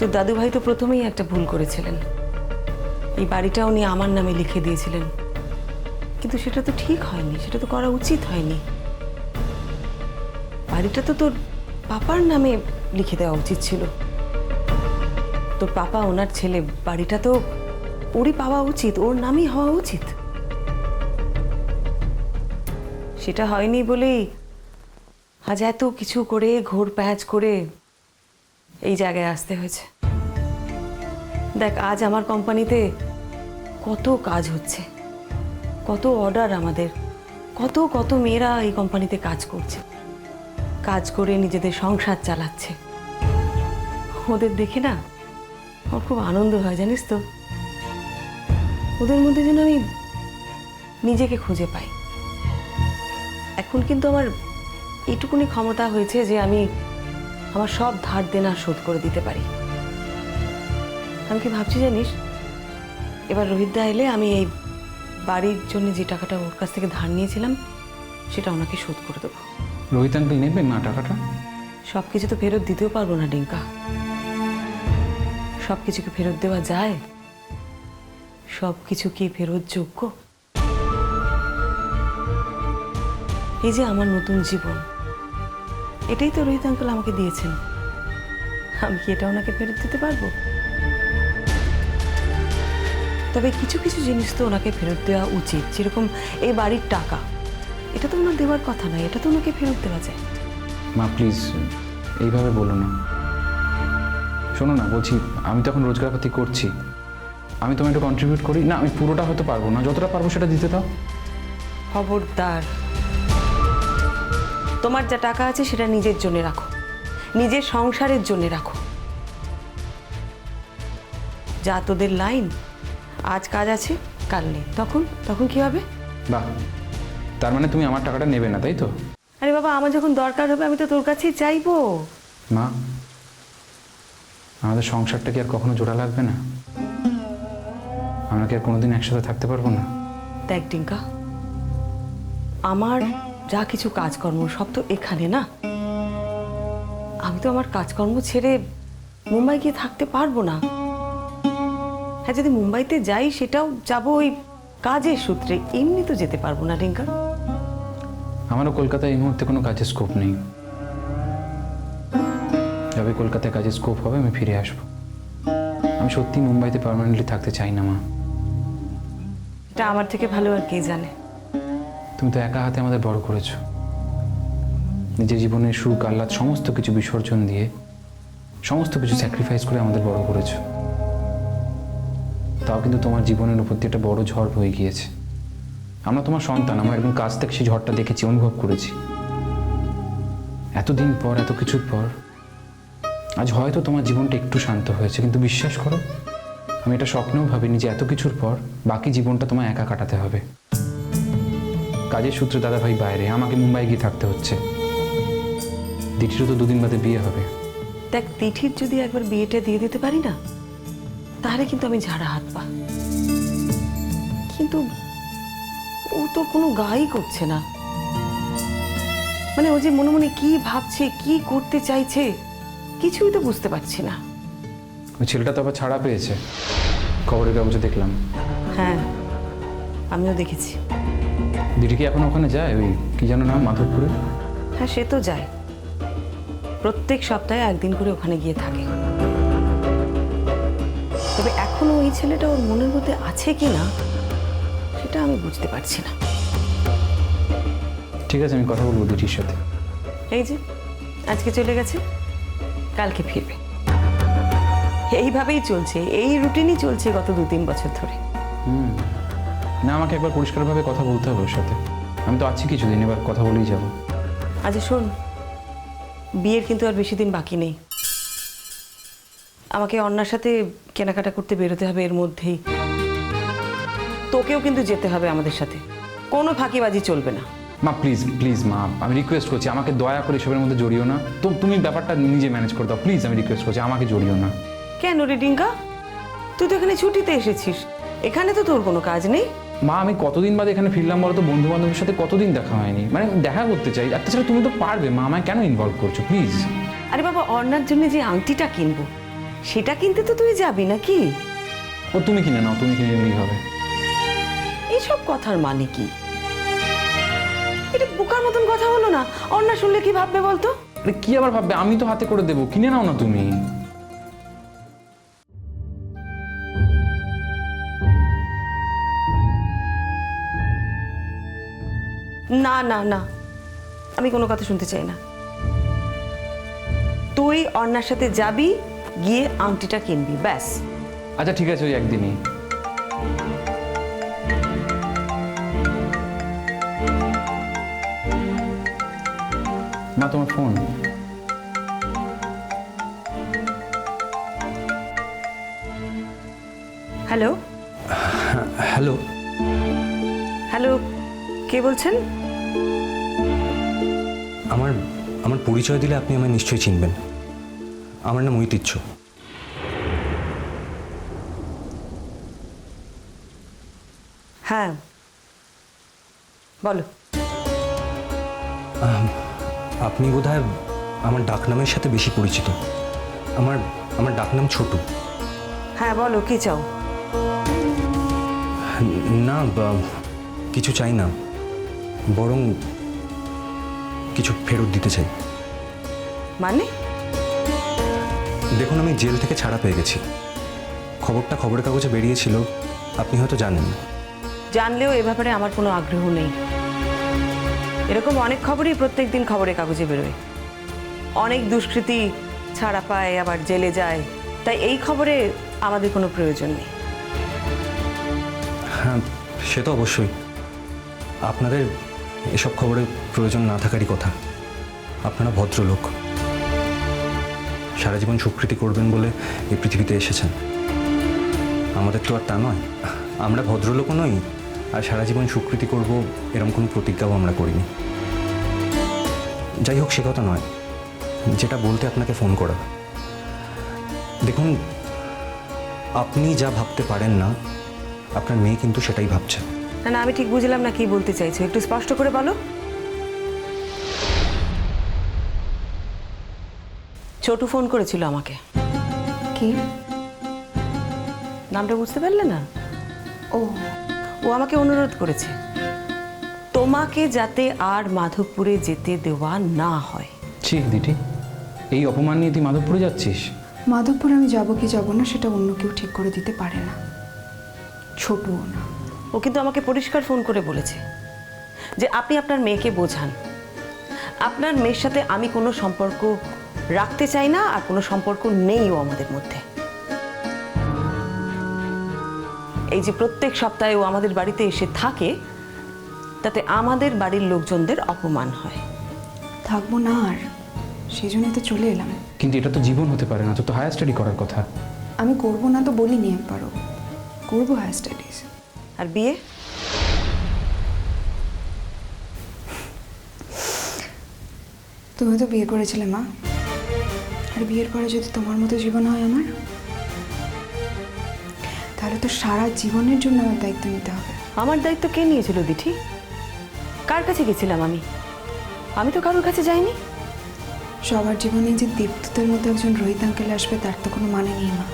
তো দাদুভাই তো প্রথমেই একটা ভুল করেছিলেন। এই বাড়িটা উনি আমার নামে লিখে দিয়েছিলেন। কিন্তু সেটা তো ঠিক হয়নি, সেটা তো করা উচিত হয়নি। বাড়িটা তো তোর পাপার নামে লিখে দেওয়া উচিত ছিল। তোর পাপা, ওনার ছেলে, বাড়িটা তো ওরই পাওয়া উচিত, ওর নামই হওয়া উচিত। সেটা হয়নি বলেই আজ এত কিছু করে, ঘোর প্যাঁচ করে এই জায়গায় আসতে হয়েছে। দেখ, আজ আমার কোম্পানিতে কত কাজ হচ্ছে, কত অর্ডার আমাদের, কত কত মেয়েরা এই কোম্পানিতে কাজ করছে, কাজ করে নিজেদের সংসার চালাচ্ছে। ওদের দেখে না আমার খুব আনন্দ হয়, জানিস তো? ওদের মধ্যে যেন আমি নিজেকে খুঁজে পাই। এখন কিন্তু আমার এটুকুনি ক্ষমতা হয়েছে যে আমি আমার সব ধার দেনা শোধ করে দিতে পারি। আমি কি ভাবছি জানিস? এবার রোহিতদা এলে আমি এই বাড়ির জন্য যে টাকাটা ওর কাছ থেকে ধার নিয়েছিলাম সেটা ওনাকে শোধ করে দেবো। রোহিত আঙ্কেল নেবেন না টাকাটা? সব কিছু তো ফেরত দিতেও পারব না ডিঙ্কা। সব কিছুকে ফেরত দেওয়া যায়? সব কিছু কি ফেরত যোগ্য? এই যে আমার নতুন জীবন। এটাই তো রোহিত আঙ্কেল আমাকে দিয়েছেন। আমি কি এটা ওনাকে ফেরত দিতে পারব? তবে কিছু কিছু জিনিস তো ওনাকে ফেরত দেওয়া উচিত যেরকম এই বাড়ির টাকা। এটা তো ওনার দেওয়ার কথা নয় এটা তো ওনাকে ফেরত দেওয়া যায়। মা প্লিজ এইভাবে বলো না। শোনো না বলছি আমি তখন রোজগারপাতি করছি। আমি তোমায় একটু কন্ট্রিবিউট করি। না আমি পুরোটা হয়তো পারব না। যতটা পারব সেটা দিতে দাও। খবরদার। তোমার যা টাকা আছে সেটা নিজের জন্য রাখো। নিজের সংসারের জন্য রাখো। যা তোদের লাইন আজ কাজ আছে কাল নেই। তখন তখন কি হবে? বাহ তার মানে তুমি আমার টাকাটা নেবে না তাই তো? আরে বাবা আমার যখন দরকার হবে আমি তো তোর কাছেই চাইব। মা আমাদের সংসারটা কি আর কখনো জোড়া লাগবে না? আমরা কি আর কোনোদিন একসাথে থাকতে পারব না? দেখ ডিঙ্কা আমার যা কিছু কাজকর্ম সব তো এখানে না? আমি তো আমার কাজকর্ম ছেড়ে মুম্বাই গিয়ে থাকতে পারব না। হ্যাঁ যদি মুম্বাইতে যাই সেটাও যাব ওই কাজের সূত্রে। এমনি তো যেতে পারব না ডিঙ্কা আমারও কলকাতায় এই মুহূর্তে কোনো কাজের স্কোপ নেই। যবে কলকাতায় কাজের স্কোপ হবে আমি ফিরে আসব। আমি সত্যি মুম্বাইতে পার্মানেন্টলি থাকতে চাই না মা। এটা আমার থেকে ভালো আর কে জানে। তুমি তো একা হাতে আমাদের বড় করেছ। নিজের জীবনের সুখ, আহ্লাদ, সমস্ত কিছু বিসর্জন দিয়ে, সমস্ত কিছু স্যাক্রিফাইস করে আমাদের বড় করেছ। তাও কিন্তু তোমার জীবনের উপর দিয়ে একটা বড় ঝড় বয়ে গিয়েছে। আমরা তোমার সন্তান, আমরা একদম কাছ থেকে সেই ঝড়টা দেখেছি, অনুভব করেছি। এতদিন পর, এত কিছুর পর, আজ হয়তো তোমার জীবনটা একটু শান্ত হয়েছে, কিন্তু বিশ্বাস করো, আমি এটা স্বপ্নেও ভাবিনি যে এত কিছুর পর বাকি জীবনটা তোমায় একা কাটাতে হবে। কাজের সূত্রে দাদা ভাই বাইরে আমাকে মুম্বাই গিয়ে থাকতে হচ্ছে। দিঠিরও তো দুদিন বাদে বিয়ে হবে। দেখ তিথির যদি একবার বিয়েটা দিয়ে দিতে পারি না তাহলে কিন্তু আমি ঝাড়া হাত পা। কিন্তু ও তো কোনো গাই করছে না। মানে ও যে মনে মনে কি ভাবছে কি করতে চাইছে কিছুই তো বুঝতে পারছি না। ওই ছেলেটা তো আবার ছাড়া পেয়েছে। খবরের কাগজে দেখলাম। হ্যাঁ আমিও দেখেছি। দিদি কি এখন ওখানে যায়? ওই কি জানো নাম মাধবপুরে? হ্যাঁ সে তো যায়। প্রত্যেক সপ্তাহে একদিন করে ওখানে গিয়ে থাকে। তবে এখনও ওই ছেলেটা ওর মনের মধ্যে আছে কি না সেটা আমি বুঝতে পারছি না। ঠিক আছে আমি কথা বলব দিদির সাথে। এই যে আজকে চলে গেছে কালকে ফিরবে। এইভাবেই চলছে এই রুটিনই চলছে গত দু তিন বছর ধরে। হুম। না আমাকে একবার পরিষ্কারভাবে কথা বলতে হবে ওর সাথে। আমি তো আছি কিছুদিন এবার কথা বলেই যাব। আচ্ছা শোন। বিয়ের কিন্তু আর বেশি দিন বাকি নেই। আমাকে অন্যার সাথে কেনাকাটা করতে বেরোতে হবে এর মধ্যেই। তোকেও কিন্তু যেতে হবে আমাদের সাথে। কোনো ফাঁকিবাজি চলবে না। মা প্লিজ প্লিজ মা আমি রিকোয়েস্ট করছি আমাকে দয়া করে এসবের মধ্যে জড়িও না। তো তুমি ব্যাপারটা নিজে ম্যানেজ করে দাও প্লিজ আমি রিকোয়েস্ট করছি আমাকে জড়িও না। কেন রে ডিঙ্কা তুই তো এখানে ছুটিতে এসেছিস। এখানে তো তোর কোনো কাজ নেই। মা আমি কতদিন বাদে এখানে ফিরলাম বলো তো বন্ধু বান্ধবের সাথে কতদিন দেখা হয়নি? মানে দেখা করতে চাই। আর তাছাড়া তুমি তো পারবে। মা আমায় কেন ইনভলভ করছ? প্লিজ আরে বাবা অর্ণার জন্য যে আংটিটা কিনবো সেটা কিনতে তো তুই যাবি নাকি? ও তুমি কিনে নাও তুমি কিনে নিলেই হবে। এইসব কথার মানে কি? এটা বোকার মতন কথা হলো না। অন্যা শুনলে কি ভাববে বলতো? আরে কি আবার ভাববে? আমি তো হাতে করে দেবো। কিনে নাও না তুমি। না না না। আমি কোনো কথা শুনতে চাই না। তুই অন্যার সাথে যাবি গিয়ে আংটিটা কিনবি ব্যাস। আচ্ছা ঠিক আছে ওই একদিনই। মা তোমার ফোন। হ্যালো? হ্যালো। হ্যালো? কে বলছেন? আমার আমার পরিচয় দিলে আপনি আমায় নিশ্চয়ই চিনবেন। আমার নাম ঐতিহ্য হ্যাঁ। বলো। আপনি বোধহয় আমার ডাকনামের সাথে বেশি পরিচিত। আমার আমার ডাকনাম ছোটু। হ্যাঁ বলো কি চাও? না বা- কিছু চাই না। বরং কিছু ফেরত দিতে চাই। মানে? দেখুন আমি জেল থেকে ছাড়া পেয়ে গেছি। খবরটা খবরের কাগজে বেরিয়েছিল আপনি হয়তো জানেন। জানলেও এ ব্যাপারে আমার কোনো আগ্রহ নেই। এরকম অনেক খবরই প্রত্যেক দিন খবরের কাগজে বেরোয়। অনেক দুষ্কৃতী ছাড়া পায় আবার জেলে যায়। তাই এই খবরে আমাদের কোনো প্রয়োজন নেই। হ্যাঁ সে তো অবশ্যই। আপনাদের এসব খবরের প্রয়োজন না থাকারই কথা। আপনারা ভদ্রলোক। সারা জীবন স্বীকৃতি করবেন বলে এই পৃথিবীতে এসেছেন। আমাদের তো আর তা নয়। আমরা ভদ্রলোকও নই, আর সারা জীবন স্বীকৃতি করব এরকম কোনো প্রতিজ্ঞাও আমরা করিনি। যাই হোক, সে কথা নয়। যেটা বলতে আপনাকে ফোন করা। দেখুন, আপনি যা ভাবতে পারেন না, আপনার মেয়ে কিন্তু সেটাই ভাবছে। না না আমি ঠিক বুঝলাম না কি বলতে চাইছো। একটু স্পষ্ট করে বলো। ছোটু ফোন করেছিল আমাকে। কি? নামটা বুঝতে পারলে না? ও। ও আমাকে অনুরোধ করেছে। তোমাকে যাতে আর মাধবপুরে যেতে দেওয়া না হয়। ছি দিটি। এই অপমান নিয়ে তুই মাধবপুরে যাচ্ছিস? মাধবপুরে আমি যাব কি যাব না সেটা অন্য কেউ ঠিক করে দিতে পারে না। ছোটও না। ও কিন্তু আমাকে পরিষ্কার ফোন করে বলেছে যে আপনি আপনার মেয়েকে বোঝান। আপনার মেয়ের সাথে আমি কোনো সম্পর্ক রাখতে চাই না আর কোনো সম্পর্ক নেইও আমাদের মধ্যে। এই যে প্রত্যেক সপ্তাহে ও আমাদের বাড়িতে এসে থাকে তাতে আমাদের বাড়ির লোকজনদের অপমান হয়। থাকব না আর সেই জন্যই তো চলে এলাম। কিন্তু এটা তো জীবন হতে পারে না তো তো হায়ার স্টাডি করার কথা। আমি করব না তো বলিনি একবারও। করব হায়ার স্টাডিজ আর বিয়ে? তুমি তো বিয়ে করেছিলে মা। আর বিয়ের পরে যদি তোমার মতো জীবন হয় আমার তাহলে তো সারা জীবনের জন্য আমার দায়িত্ব নিতে হবে। আমার দায়িত্ব কে নিয়েছিল দিঠি? কার কাছে গেছিলাম আমি? আমি তো কারোর কাছে যাইনি। সবার জীবনে যে দীপ্তদের মতো একজন রোহিত আঙ্কেল আসবে তার তো কোনো মানে নেই মা।